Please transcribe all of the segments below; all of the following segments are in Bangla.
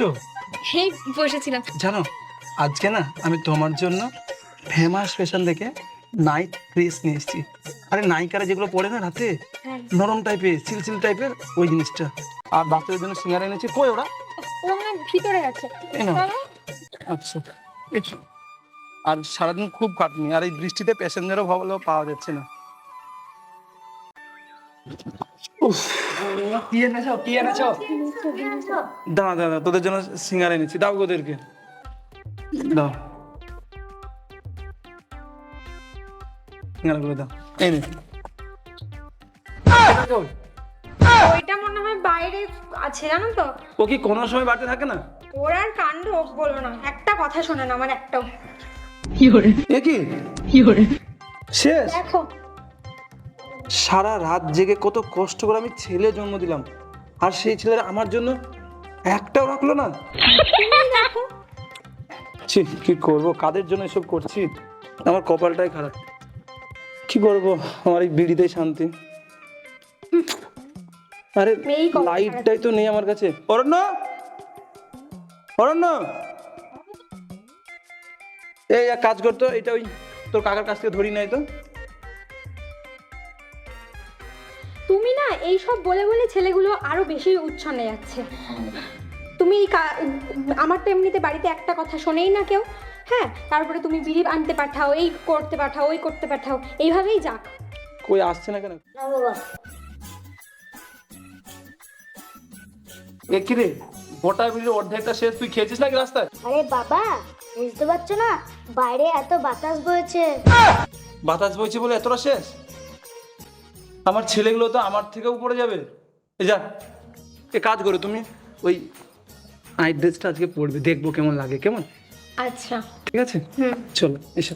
করছ এই বসেছিলাম। জানো আজকে না আমি তোমার জন্য ফেমাস ফ্যাশন থেকে নাইট ড্রেস নিয়ে এসেছি। আরে নায়িকারা যেগুলো পরে না রাতে হ্যাঁ। নরম টাইপের সিলসিল টাইপের ওই জিনিসটা। আর বাচ্চাদের জন্য সিঙ্গারা এনেছি। কই ওরা? ভিতরে আছে। আচ্ছা আর সারাদিন খুব খাটনি আর এই বৃষ্টিতে প্যাসেঞ্জারও ভালো পাওয়া যাচ্ছে না। উফ, কি এনেছো কি এনেছো দাঁড়া দাঁড়া তোদের জন্য সিঙ্গারা এনেছি। দাও গো ওদেরকে। দাও। সিঙ্গারা করে দাও। এই নে। ওইটা মনে হয় বাইরে আছে জানো তো? ও কি কোনো সময় বাড়িতে থাকে না? ওর আর কাণ্ড বলব না। একটা কথা শোনে না আমার একটাও। এ কি? শেষ? দেখো। সারা রাত জেগে কত কষ্ট করে আমি ছেলে জন্ম দিলাম। আর সেই ছেলেরা আমার জন্য একটাও রাখল না। ছি কি করব? কাদের জন্য এসব করছি? আমার কপালটাই খারাপ। কি করব? আমার এই বিড়িতেই শান্তি। আরে লাইটটাই তো নেই আমার কাছে। অরণ্য! অরণ্য! এই এক কাজ করতো এটা ওই তোর কাকার কাছ থেকে ধরি নাই তো। এই সব বলে বলে ছেলেগুলো আরও বেশি উচ্ছন্নে যাচ্ছে। তুমি এই আমার তো এমনিতে বাড়িতে একটা কথা শোনেই না কেউ। হ্যাঁ তারপরে তুমি বিড়ি আনতে পাঠাও এই করতে পাঠাও ওই করতে পাঠাও এইভাবেই যাক। কই আসছে না কেন? এ কি রে? গোটা বিড়ির অর্ধেকটা শেষ তুই খেয়েছিস নাকি রাস্তায়? আরে বাবা বুঝতে পারছ না বাইরে এত বাতাস বইছে। বাতাস বইছে বলে এতটা শেষ? আমার ছেলেগুলো তো আমার থেকেও পড়ে যাবে। এ যা এ কাজ করো তুমি। ওই নাইট ড্রেসটা আজকে পরবে দেখব কেমন লাগে কেমন? আচ্ছা। ঠিক আছে? চলো এসো।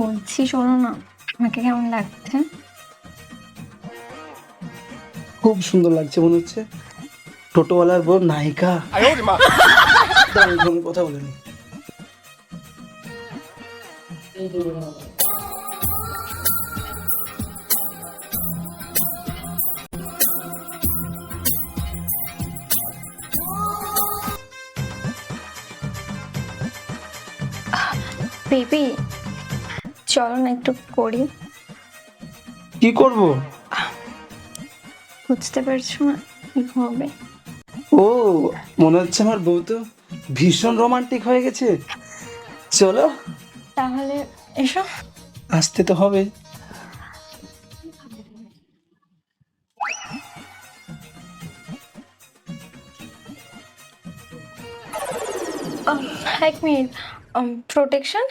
বলছি শোনো না আমাকে কেমন লাগছে? খুব সুন্দর লাগছে মনে হচ্ছে। টোটোওয়ালার বউ নায়িকা। দাঁড়ান, আমি কথা বলে নি বেবি চলো না একটু করি। কি করব? বুঝতে পারছ না কি হবে? ও মনে হচ্ছে আমার বউ তো। ভীষণ রোমান্টিক হয়ে গেছে। চলো তাহলে এসো। আসতে তো হবে। এক মিনিট। প্রোটেকশন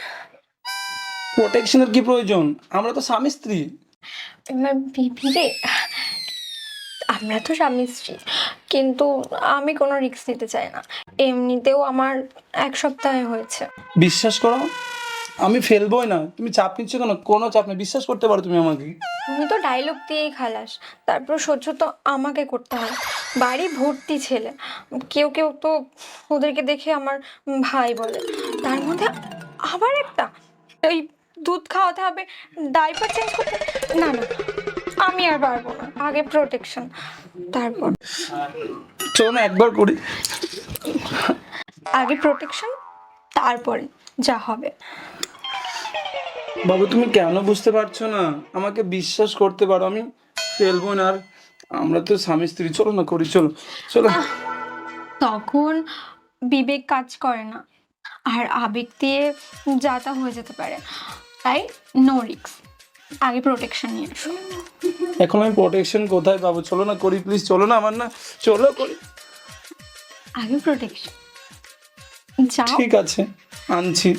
প্রোটেকশনের কি প্রয়োজন? আমরা তো স্বামী স্ত্রী। এবার বিবি রে আমরা তো স্বামী স্ত্রী। কিন্তু আমি কোনো রিস্ক নিতে চাই না। এমনিতেও আমার এক সপ্তাহে হয়েছে। বিশ্বাস করো আমি ফেলবোই না। তুমি চাপ নিচ্ছ কেন? কোনো চাপ নেই। বিশ্বাস করতে পারো তুমি আমাকে। তুমি তো ডায়লগ দিয়েই খালাস। তারপর সহ্য তো আমাকে করতে হয়। বাড়ি ভর্তি ছেলে। কেউ কেউ তো ওদেরকে দেখে আমার ভাই বলে। তার মধ্যে আবার একটা। ওই দুধ খাওয়াতে হবে ডাইপার চেঞ্জ করতে না না আমি আর পারব না। আগে প্রোটেকশন তারপর চলো না একবার করি। আগে প্রোটেকশন তারপরে যা হবে। বাবু তুমি কেন বুঝতে পারছ না? আমাকে বিশ্বাস করতে পারো আমি ফেলব না আর আমরা তো স্বামী স্ত্রী চলো না করি চলো চলো। তখন বিবেক কাজ করে না আর আবেগ দিয়ে যা তা হয়ে যেতে পারে। তাই নো রিক্স আগে প্রোটেকশন নিয়ে এখন আমি প্রোটেকশন কোথায় পাবো? চলো না করি প্লিজ চলো না আমার না চলো করি। আগে প্রোটেকশন যাও। ঠিক আছে আনছি।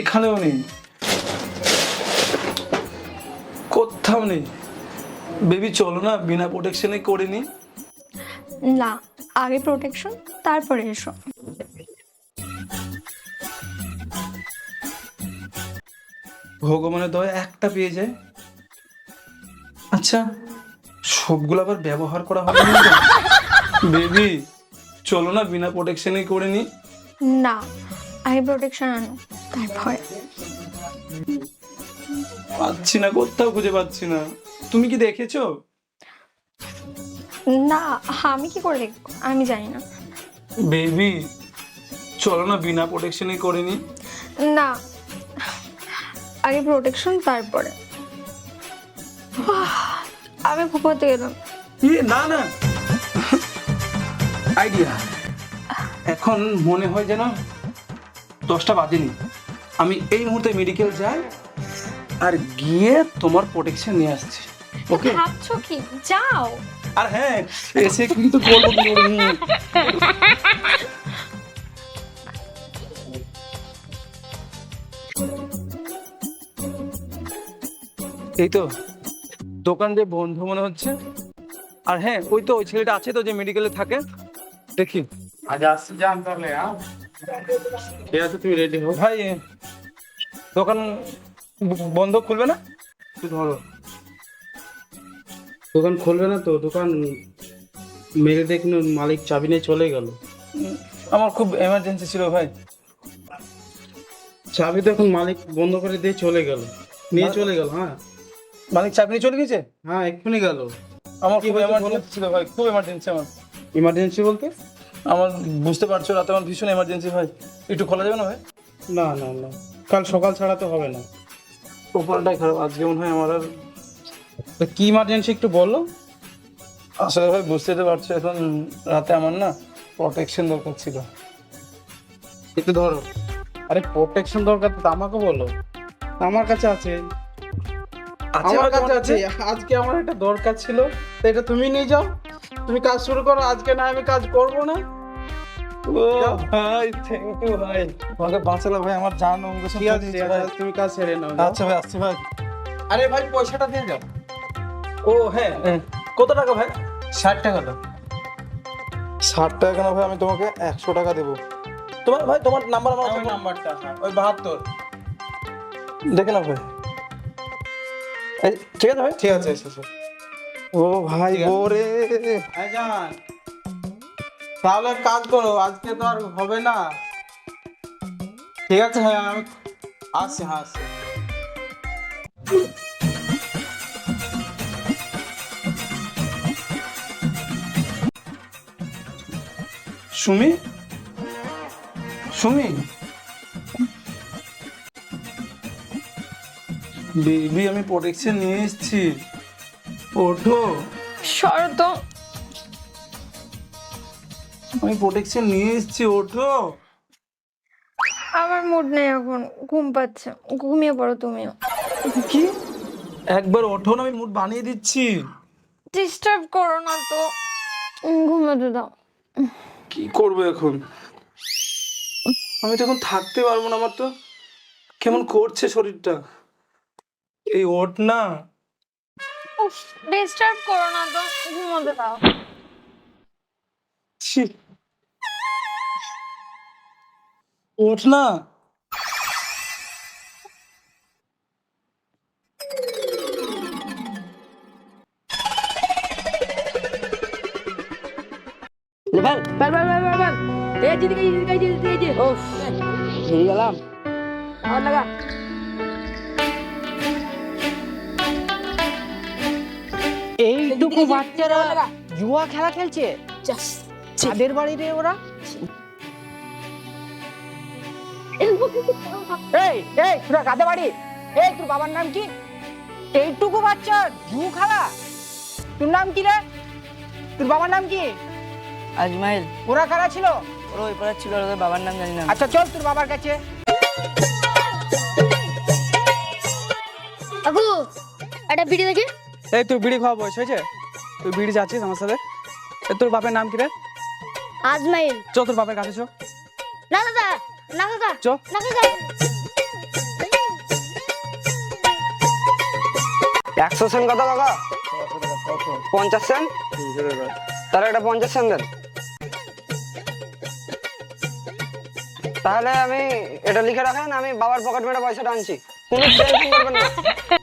এখানেও নেই। কোথাও নেই। বেবি চলো না বিনা প্রোটেকশনে করে নি না আগে প্রোটেকশন তারপরে এসো। ভগবানের দয়া একটা পেয়ে যায়। আচ্ছা সবগুলো আবার ব্যবহার করা হবে না বেবি চলো না বিনা প্রোটেকশনেই করে নি। না আই প্রোটেকশন আনো তারপর। পাচ্ছি না কোথাও খুঁজে পাচ্ছি না। তুমি কি দেখেছ? না আমি কি করে দেখব? আমি জানি না। বেবি চলো না বিনা প্রোটেকশনেই করে নি। না আগে প্রোটেকশন তারপরে। আমি ঘুমাতে গেলাম। ইয়ে না না। আইডিয়া এখন মনে হয় যেন দশটা বাজেনি। আমি এই মুহূর্তে মেডিকেল যাই আর গিয়ে তোমার প্রোটেকশন নিয়ে আসছি। ওকে ভাবছ কি? যাও। আর হ্যাঁ এসে কিন্তু বলব এই তো দোকান যে বন্ধ মনে হচ্ছে। আর হ্যাঁ ওই তো ওই ছেলেটা আছে তো যে মেডিকেলে থাকে। দেখি। আজ আসছি যান তাহলে ঠিক আছে তুমি রেডি হো ভাই দোকান বন্ধ খুলবে না? একটু ধরো। দোকান খুলবে না তো দোকান মেরে দেখুন মালিক চাবি নিয়ে চলে গেল। আমার খুব এমার্জেন্সি ছিল ভাই। চাবি তো এখন মালিক বন্ধ করে দিয়ে চলে গেল। নিয়ে চলে গেল হ্যাঁ। মালিক চাপ নিয়ে চলে গেছে? হ্যাঁ এক্ষুনি গেল। আমার কি খুব এমার্জেন্সি ছিল ভাই খুব এমার্জেন্সি আমার। ইমার্জেন্সি বলতে? আমার বুঝতে পারছ রাতে আমার ভীষণ এমার্জেন্সি ভাই একটু খোলা যাবে না ভাই? না না না। কাল সকাল ছাড়া তো হবে না। কপালটাই খারাপ আজকে মনে হয় আমার আর? তো কি ইমার্জেন্সি একটু বলো? আসলে ভাই বুঝতে তো পারছ এখন রাতে আমার না প্রোটেকশন দরকার ছিল। একটু ধরো। আরে প্রোটেকশন দরকার তো আমাকে বলো। আমার কাছে আছে। আমার কাছে আছে। আজকে আমার একটা দরকার ছিল। তো এটা তুমি নিয়ে যাও। তুমি কাজ শুরু করো। আজকে না আমি কাজ করব না। ও ভাই থ্যাংক ইউ ভাই। আমাকে বাঁচালো ভাই আমার জান অঙ্গ ঠিক আছে তুমি কাজ সেরে নাও আচ্ছা ভাই আসছি ভাই। আরে ভাই পয়সাটা দিয়ে যাও। ও হ্যাঁ। হ্যাঁ। কত টাকা ভাই? ষাট টাকা দাও। ষাট টাকা কেন ভাই? আমি তোমাকে একশো টাকা দেবো। তোমার ভাই তোমার নাম্বার আমার নাম্বারটা হ্যাঁ, ওই বাহাত্তর। দেখে নাও ভাই। ঠিক আছে ভাই? ঠিক আছে। ও ভাই ওরে। এই যান তাহলে কাজ করো আজকে তো আর হবে না। ঠিক আছে হ্যাঁ আমি আসছি হ্যাঁ আসছি। সুমি? সুমি? বেবি আমি প্রোটেকশন নিয়ে এসেছি। ওঠো। শরত আমি প্রোটেকশন নিয়ে এসেছি ওঠো। আমার মুড নেই এখন ঘুম পাচ্ছে। ঘুমিয়ে পড়ো তুমিও। কি? একবার ওঠো না আমি মুড বানিয়ে দিচ্ছি। ডিস্টার্ব করো না তো। ঘুমাতে দাও। কি করব এখন? আমি তো এখন থাকতে পারব না আমার তো। কেমন করছে শরীরটা? এই ওঠ না ডিস্টার্ব করো না তো ঘুমাতে দাও ছি ওঠ না বল বল বল এই ও হেরে গেলাম আর লাগা এইটুকু বাচ্চারা জুয়া খেলা খেলছে? চাঁদের বাড়ি রে ওরা? এই এই তোরা কাদের বাড়ি? এই তোর বাবার নাম কি? এইটুকু বাচ্চা জুয়া খেলা। তোর নাম কি রে? তোর বাবার নাম কি? আজমাইল। ওরা কারা ছিল? ওর ওই পাড়ার ছিল ওদের বাবার নাম জানি না আচ্ছা চল তোর বাবার কাছে। কাকু একটা বিড়ি দেখি? এই তুই বিড়ি খাওয়া বয়স হয়েছে? তুই বিড়ি যাচ্ছিস আমার সাথে? এ, তোর বাপের নাম কি রে? আজমাইল। চ তোর বাপের কাছে চ। না কাকা না কাকা চ। না কাকা একশো সেন্ট কত কাকা পঞ্চাশ সেন্ট? তাহলে একটা পঞ্চাশ সেন্ট দেন। তাহলে আমি এটা লিখে রাখেন আমি বাবার পকেট মেরে পয়সাটা আনছি। কোনো টেনশন করবেন না।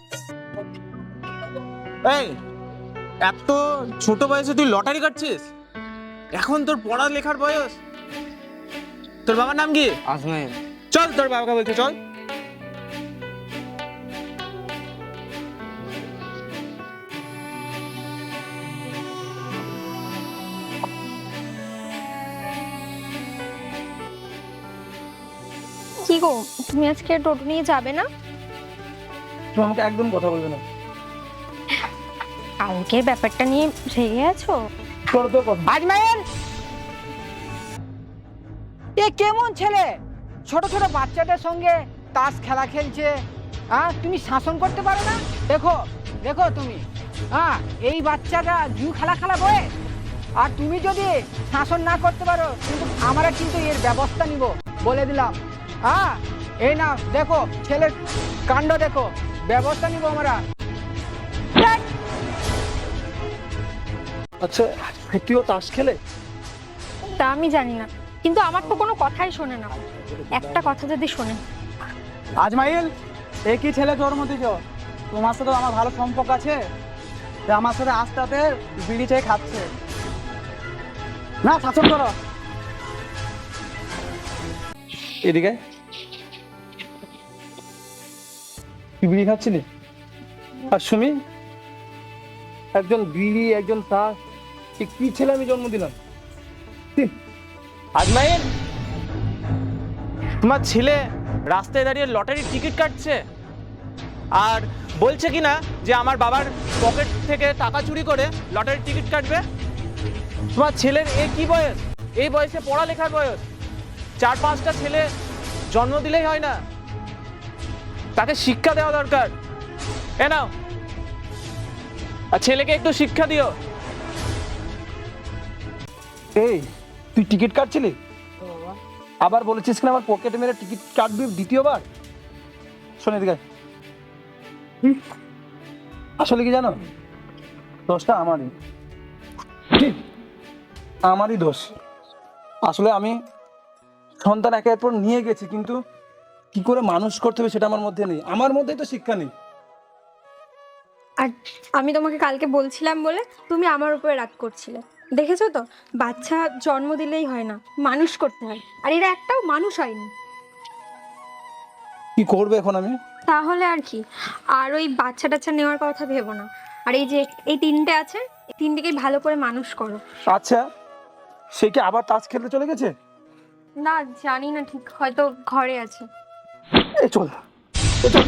এই এত ছোট বয়সে তুই লটারি কাটছিস? এখন তোর পড়ালেখার বয়স। তোর বাবার নাম কি? আজমাইল চল তোর বাবাকে বলতে চল। কি গো তুমি আজকে টোটো নিয়ে যাবে না? তুমি আমাকে একদম কথা বলবে না। কালকের ব্যাপারটা নিয়ে রেগে আছো? তোর তো আজমাইল এ কেমন ছেলে? ছোট ছোট বাচ্চাদের সঙ্গে তাস খেলা খেলছে। হ্যাঁ তুমি শাসন করতে পারো না? দেখো দেখো তুমি। হ্যাঁ এই বাচ্চাটা জু খেলা খেলা বয়ে আর তুমি যদি শাসন না করতে পারো কিন্তু আমরা কিন্তু এর ব্যবস্থা নিব। বলে দিলাম। হ্যাঁ এই না দেখো ছেলের কাণ্ড দেখো। ব্যবস্থা নিব আমরা। আচ্ছা তুইও তাস খেলে? তা আমি জানি না কিন্তু আমার তো কোনো কথাই শোনে না। একটা কথা যদি শোনে। আজমাইল এ কি ছেলে জন্ম দিছ তোমার সাথে আমার ভালো সম্পর্ক আছে? যে আমার সাথে আস্তে আস্তে বিড়ি চেয়ে খাচ্ছে। না শাসন করো। এদিকে? তুই বিড়ি খাচ্ছিলি? আর সুমি? একজন বিড়ি একজন তাস। কি ছেলে আমি জন্ম দিলাম? আজমাইল তোমার ছেলে রাস্তায় দাঁড়িয়ে লটারির টিকিট কাটছে? আর বলছে কি না যে আমার বাবার পকেট থেকে টাকা চুরি করে লটারির টিকিট কাটবে? তোমার ছেলের এ কি বয়স? এই বয়সে পড়ালেখার বয়স। চার পাঁচটা ছেলে জন্ম দিলেই হয় না। তাকে শিক্ষা দেওয়া দরকার। এ নাও। আর ছেলেকে একটু শিক্ষা দিও। এই তুই টিকিট কাটছিলি? আবার বলেছিস কিনা আমার পকেটে মেরে টিকিট কাটবি দ্বিতীয়বার? শোন। হুম। আসলে কি জানো? দোষটা আমারই। আমারই দোষ। আসলে আমি সন্তান একের পর নিয়ে গেছি কিন্তু কি করে মানুষ করতে হবে সেটা আমার মধ্যে নেই। আমার মধ্যেই তো শিক্ষা নেই। আর আমি তোমাকে কালকে বলছিলাম বলে তুমি আমার উপরে রাগ করছিলে। দেখেছ তো? বাচ্চা জন্ম দিলেই হয় না মানুষ করতে হয়। আর এরা একটাও মানুষ হয়নি। কি করবে এখন আমি? তাহলে আর কি আর ওই বাচ্চা টাচ্চা নেওয়ার কথা ভেবো না। আর এই যে এই তিনটে আছে এই তিনটেকেই ভালো করে মানুষ করো। আচ্ছা সে কি আবার তাস খেলতে চলে গেছে? না জানি না ঠিক হয়তো ঘরে আছে। এই চল এই চল।